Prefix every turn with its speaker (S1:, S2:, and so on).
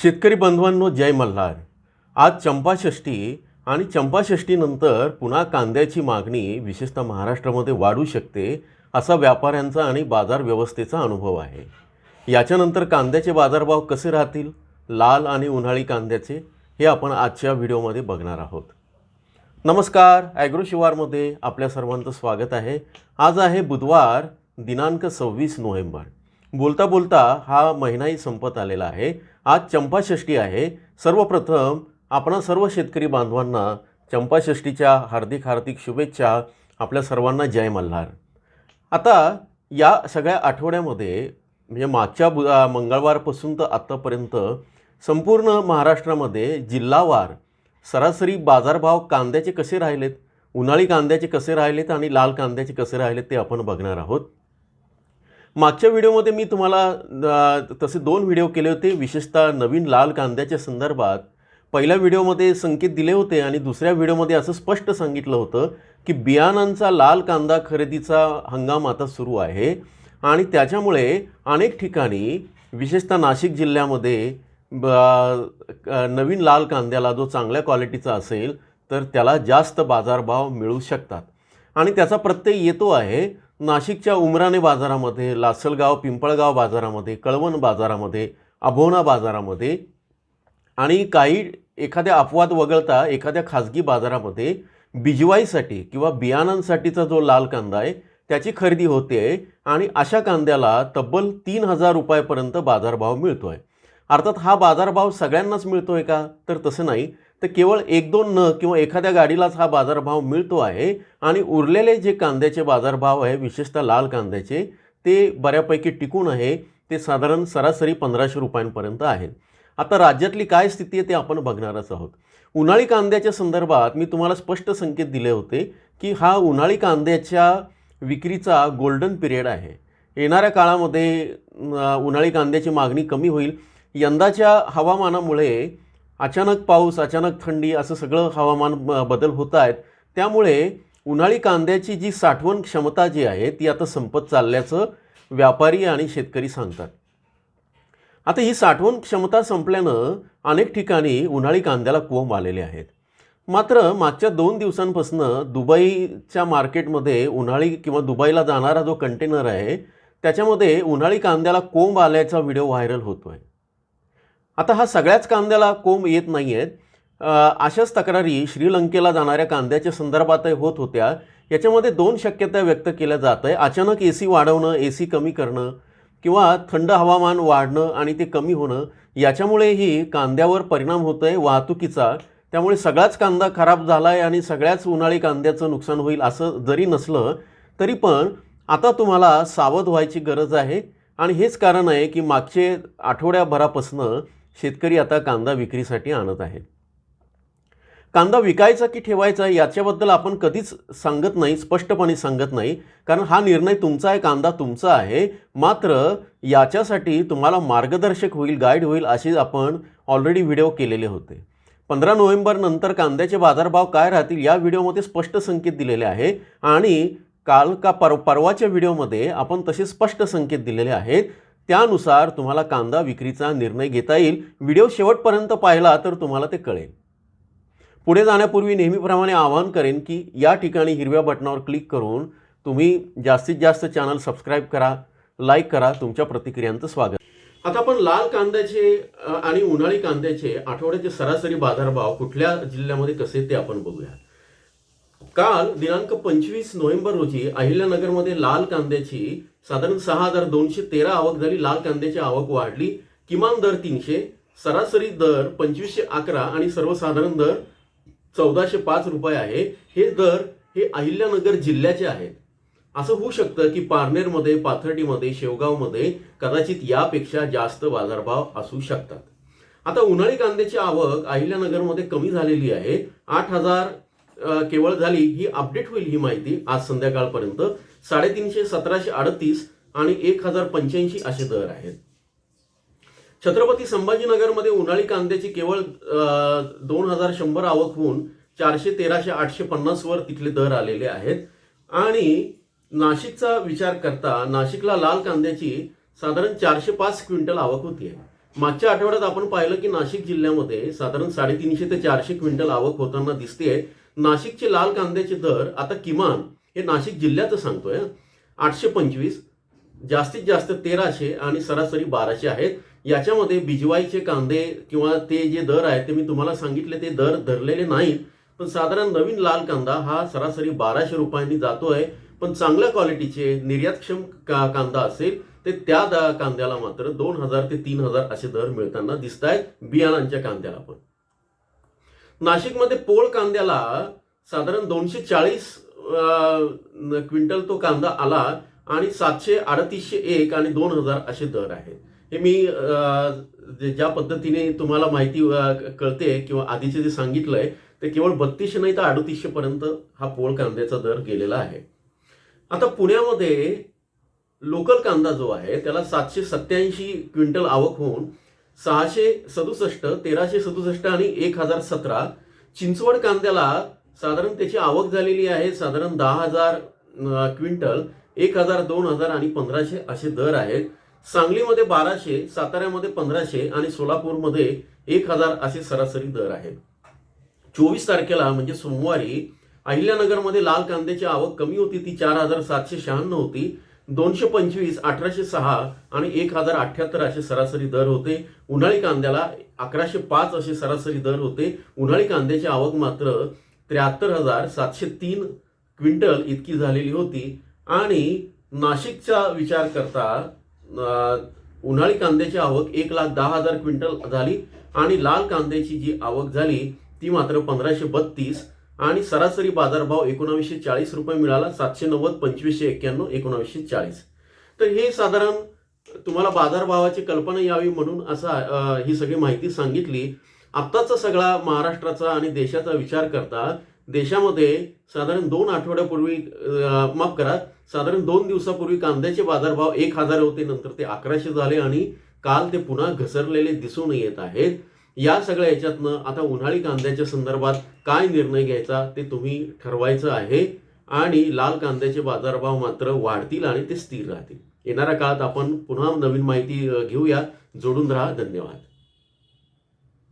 S1: शेतकरी बंधवांनो जय मल्हार. आज चंपाषष्ठी आणि चंपाषष्ठीनंतर पुन्हा कांद्याची मागणी विशेषतः महाराष्ट्रामध्ये वाढू शकते असा व्यापाऱ्यांचा आणि बाजार व्यवस्थेचा अनुभव आहे. याच्यानंतर कांद्याचे बाजारभाव कसे राहतील? लाल आणि उन्हाळी कांद्याचे हे आपण आजच्या व्हिडिओमध्ये बघणार आहोत. नमस्कार ॲग्रो शिवारमध्ये आपल्या सर्वांचं स्वागत आहे. आज आहे बुधवार दिनांक सव्वीस नोव्हेंबर. बोलता बोलता हा महिनाही संपत आलेला आहे. आज चंपाषष्ठी आहे. सर्वप्रथम आपणा सर्व शेतकरी बांधवांना चंपाषष्ठीच्या हार्दिक हार्दिक शुभेच्छा आपल्या सर्वांना जय मल्हार. आता या सगळ्या आठवड्यामध्ये म्हणजे मागच्या बु मंगळवारपासून तर आत्तापर्यंत संपूर्ण महाराष्ट्रामध्ये जिल्हावार सरासरी बाजारभाव कांद्याचे कसे राहिलेत? उन्हाळी कांद्याचे कसे राहिलेत आणि लाल कांद्याचे कसे राहिलेत ते आपण बघणार आहोत. मागच्या व्हिडिओमध्ये मी तुम्हाला तसे दोन व्हिडिओ केले होते. विशेषतः नवीन लाल कांद्याच्या संदर्भात. पहिल्या व्हिडिओमध्ये संकेत दिले होते आणि दुसऱ्या व्हिडिओमध्ये असं स्पष्ट सांगितलं होतं की बियाणांचा लाल कांदा खरेदीचा हंगाम आता सुरू आहे. आणि त्याच्यामुळे अनेक ठिकाणी विशेषतः नाशिक जिल्ह्यामध्ये ब नवीन लाल कांद्याला जो चांगल्या क्वालिटीचा असेल तर त्याला जास्त बाजारभाव मिळू शकतात. आणि त्याचा प्रत्यय येतो आहे नाशिकच्या उमराणे बाजारामध्ये लासलगाव पिंपळगाव बाजारामध्ये कळवण बाजारामध्ये अभोणा बाजारामध्ये आणि काही एखाद्या अपवाद वगळता एखाद्या खाजगी बाजारामध्ये बिजवाईसाठी किंवा बियाणांसाठीचा जो लाल कांदा आहे त्याची खरेदी होते आणि अशा कांद्याला तब्बल तीन हजार रुपयापर्यंत बाजारभाव मिळतो आहे अर्थात हा बाजारभाव सगळ्यांनाच मिळतो आहे का? तर तसं नाही. तर केवळ एक दोन न किंवा एखाद्या गाडीलाच हा बाजारभाव मिळतो आहे आणि उरलेले जे कांद्याचे बाजारभाव आहे विशेषतः लाल कांद्याचे ते बऱ्यापैकी टिकून आहे. ते साधारण सरासरी पंधराशे रुपयांपर्यंत आहेत आता राज्यातली काय स्थिती आहे ते आपण बघणारच आहोत. उन्हाळी कांद्याच्या संदर्भात मी तुम्हाला स्पष्ट संकेत दिले होते की हा उन्हाळी कांद्याच्या विक्रीचा गोल्डन पिरियड आहे. येणाऱ्या काळामध्ये उन्हाळी कांद्याची मागणी कमी होईल. यंदाच्या हवामानामुळे अचानक पाऊस अचानक थंडी असं सगळं हवामान बदल होत आहेत. त्यामुळे उन्हाळी कांद्याची जी साठवण क्षमता जी आहे ती आता संपत चालल्याचं व्यापारी आणि शेतकरी सांगतात. आता ही साठवण क्षमता संपल्यानं अनेक ठिकाणी उन्हाळी कांद्याला कोंब आलेले आहेत. मात्र मागच्या दोन दिवसांपासून दुबईच्या मार्केटमध्ये उन्हाळी किंवा दुबईला जाणारा जो कंटेनर आहे त्याच्यामध्ये उन्हाळी कांद्याला कोंब आल्याचा व्हिडिओ व्हायरल होतो आहे आता हा सगळ्याच कांद्याला कोंब येत नाही आहेत अशाच तक्रारी श्रीलंकेला जाणाऱ्या कांद्याच्या संदर्भातही होत होत्या. याच्यामध्ये दोन शक्यता व्यक्त केल्या जात आहे अचानक ए सी वाढवणं ए सी कमी करणं किंवा थंड हवामान वाढणं आणि ते कमी होणं याच्यामुळेही कांद्यावर परिणाम होतो आहे वाहतुकीचा. त्यामुळे सगळाच कांदा खराब झाला आहे आणि सगळ्याच उन्हाळी कांद्याचं नुकसान होईल असं जरी नसलं तरी पण आता तुम्हाला सावध व्हायची गरज आहे. आणि हेच कारण आहे की मागचे आठवड्याभरापासनं शेतकरी आता कांदा विक्रीसाठी आणत आहेत. कांदा विकायचा की ठेवायचा याच्याबद्दल आपण कधीच सांगत नाही स्पष्टपणे सांगत नाही. कारण हा निर्णय तुमचा आहे कांदा तुमचा आहे. मात्र याच्यासाठी तुम्हाला मार्गदर्शक होईल गाईड होईल असे आपण ऑलरेडी व्हिडिओ केलेले होते. पंधरा नोव्हेंबर नंतर कांद्याचे बाजारभाव काय राहतील या व्हिडिओमध्ये स्पष्ट संकेत दिलेले आहे. आणि काल का पर परवाच्या व्हिडिओमध्ये आपण तसे स्पष्ट संकेत दिलेले आहेत. त्यानुसार तुम्हाला कांदा विक्रीचा निर्णय घेता येईल. व्हिडिओ शेवटपर्यंत पाहिला तर तुम्हाला ते कळेल. पुढे जाण्यापूर्वी नेहमीप्रमाणे आवाहन करेन की या ठिकाणी हिरव्या बटनावर क्लिक करून तुम्ही जास्तीत जास्त चॅनल सबस्क्राईब करा लाईक करा. तुमच्या प्रतिक्रियांचं स्वागत. आता आपण लाल कांद्याचे आणि उन्हाळी कांद्याचे आठवड्याचे सरासरी बाजारभाव कुठल्या जिल्ह्यामध्ये कसे ते आपण बघूया काल दिनांक पंचवीस नोव्हेंबर रोजी अहिल्यानगरमध्ये लाल कांद्याची साधारण सहा हजार दोनशे तेरा आवक झाली. लाल कांद्याची आवक वाढली. किमान दर तीनशे सरासरी दर पंचवीसशे अकरा आणि सर्वसाधारण दर चौदाशे पाच रुपये आहे. हे दर हे अहिल्यानगर जिल्ह्याचे आहेत. असं होऊ शकतं की पारनेरमध्ये पाथर्डीमध्ये शेवगावमध्ये कदाचित यापेक्षा जास्त बाजारभाव असू शकतात. आता उन्हाळी कांद्याची आवक अहिल्यानगरमध्ये कमी झालेली आहे. आठ हजार केवळ झाली. ही अपडेट होईल ही माहिती आज संध्याकाळपर्यंत. साडेतीनशे सतराशे अडतीस आणि एक हजार पंच्याऐंशी असे दर आहेत. छत्रपती संभाजीनगरमध्ये उन्हाळी कांद्याची केवळ दोन हजार शंभर आवक होऊन चारशे तेराशे आठशे पन्नासवर तिथले दर आलेले आहेत. आणि नाशिकचा विचार करता नाशिकला लाल कांद्याची साधारण चारशे पाच क्विंटल आवक होती आहे. मागच्या आठवड्यात आपण पाहिलं की नाशिक जिल्ह्यामध्ये साधारण साडेतीनशे ते चारशे क्विंटल आवक होताना दिसते नाशिकचे लाल कांद्याचे दर आता किमान हे नाशिक जिल्ह्याचं सांगतोय आठशे पंचवीस जास्तीत जास्त तेराशे आणि सरासरी बाराशे आहेत. याच्यामध्ये बिजवाईचे कांदे किंवा ते जे दर आहेत ते मी तुम्हाला सांगितले ते दर धरलेले नाहीत. पण साधारण नवीन लाल कांदा हा सरासरी बाराशे रुपयांनी जातोय. पण चांगल्या क्वालिटीचे निर्यातक्षम का कांदा असेल ते त्या दा- कांद्याला मात्र दोन हजार ते तीन हजार असे दर मिळताना दिसत आहेत बियाणांच्या कांद्याला पण. नाशिकमध्ये पोळ कांद्याला साधारण दोनशे चाळीस क्विंटल तो कांदा आला आणि सातशे अडतीसशे एक आणि दोन हजार असे दर आहेत. हे मी जे- ज्या पद्धतीने तुम्हाला माहिती कळते किंवा आधीचे जे सांगितलं आहे ते केवळ बत्तीसशे नाही तर अडतीसशे पर्यंत हा पोळ कांद्याचा दर गेलेला आहे. आता पुण्यामध्ये लोकल कांदा जो आहे त्याला सातशे सत्याऐंशी क्विंटल आवक होऊन सहाशे सदुसष्ट तेराशे सदुसष्ट आणि एक हजार सतरा चिंचवड कांद्याला साधारण त्याची आवक झालेली आहे साधारण दहा हजार क्विंटल एक हजार दोन हजार आणि पंधराशे असे दर आहेत. सांगलीमध्ये बाराशे साताऱ्यामध्ये पंधराशे आणि सोलापूरमध्ये एक हजार असे सरासरी दर आहेत. चोवीस तारखेला म्हणजे सोमवारी अहिल्यानगरमध्ये लाल कांद्याची आवक कमी होती ती चार हजार सातशे शहाण्णव होती. दोनशे पंचवीस अठराशे सहा आणि एक हजार अठ्याहत्तर असे सरासरी दर होते. उन्हाळी कांद्याला अकराशे पाच असे सरासरी दर होते. उन्हाळी कांद्याची आवक मात्र त्र्याहत्तर हजार सातशे तीन क्विंटल इतकी झालेली होती. आणि नाशिकचा विचार करता उन्हाळी कांद्याची आवक एक लाख दहा हजार क्विंटल झाली आणि लाल कांद्याची जी आवक झाली ती मात्र पंधराशे बत्तीस आणि सरासरी बाजारभाव एकोणावीसशे चाळीस रुपये मिळाला सातशे नव्वद पंचवीसशे एक्क्याण्णव एकोणावीसशे चाळीस. तर हे साधारण तुम्हाला बाजारभावाची कल्पना यावी म्हणून असा ही सगळी माहिती सांगितली. आत्ताचा सगळा महाराष्ट्राचा आणि देशाचा विचार करता देशामध्ये साधारण दोन आठवड्यापूर्वी माफ करा साधारण दोन दिवसापूर्वी कांद्याचे बाजारभाव एक हजार होते नंतर ते अकराशे झाले आणि काल ते पुन्हा घसरलेले दिसून येत आहेत. या सगळ्या याच्यातनं आता उन्हाळी कांद्याच्या संदर्भात काय निर्णय घ्यायचा ते तुम्ही ठरवायचं आहे आणि लाल कांद्याचे बाजारभाव मात्र वाढतील आणि ते स्थिर राहतील. येणाऱ्या काळात आपण पुन्हा नवीन माहिती घेऊया. जोडून राहा. धन्यवाद.